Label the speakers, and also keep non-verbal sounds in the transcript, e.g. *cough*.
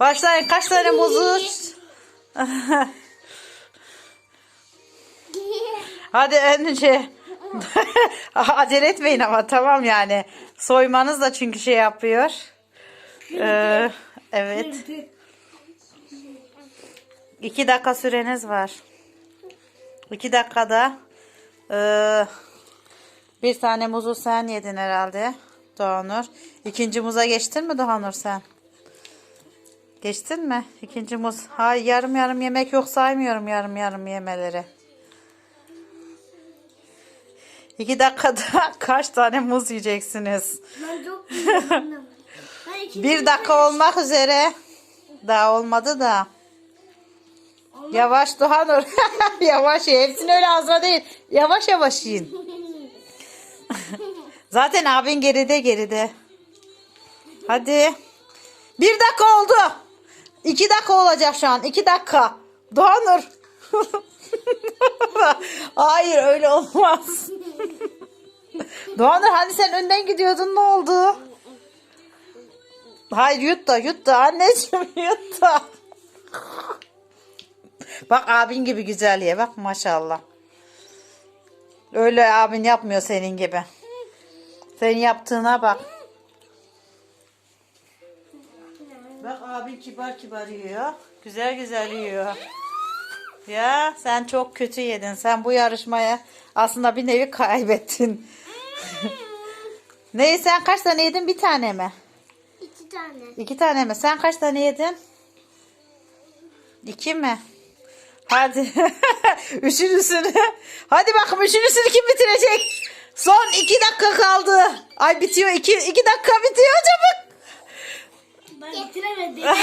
Speaker 1: Başlayın kaç tane muzu? *laughs* Hadi önce *laughs* acele etmeyin ama tamam yani. Soymanız da çünkü şey yapıyor. Ee, evet. İki dakika süreniz var. İki dakikada ee, bir tane muzu sen yedin herhalde Doğanur. İkinci muza geçtin mi Doğanur sen? Geçtin mi? İkinci muz. Hayır yarım yarım yemek yok saymıyorum yarım yarım yemeleri. İki dakikada *laughs* kaç tane muz yiyeceksiniz?
Speaker 2: Ben çok güzelim. Ben ikinci
Speaker 1: Bir dakika olmak üzere. Daha olmadı da. Yavaş Doğanur. *laughs* yavaş ye. Hepsini öyle ağzına değil. Yavaş yavaş yiyin. *laughs* Zaten abin geride geride. Hadi. Bir dakika oldu. İki dakika olacak şu an. İki dakika. Doğanur. *laughs* Hayır öyle olmaz. Doğanur hani sen önden gidiyordun ne oldu? Hayır yut da yut da anneciğim *laughs* yut da. Bak abin gibi güzel ye bak maşallah. Öyle abin yapmıyor senin gibi. Senin yaptığına bak. Abin kibar kibar yiyor. Güzel güzel yiyor. Ya sen çok kötü yedin. Sen bu yarışmaya aslında bir nevi kaybettin. *laughs* Neyi sen kaç tane yedin? Bir tane mi?
Speaker 2: İki tane.
Speaker 1: İki tane mi? Sen kaç tane yedin? İki mi? Hadi. *laughs* Üçüncüsünü. Hadi bakalım üçüncüsünü kim bitirecek? Son iki dakika kaldı. Ay bitiyor. iki, iki dakika bitiyor çabuk.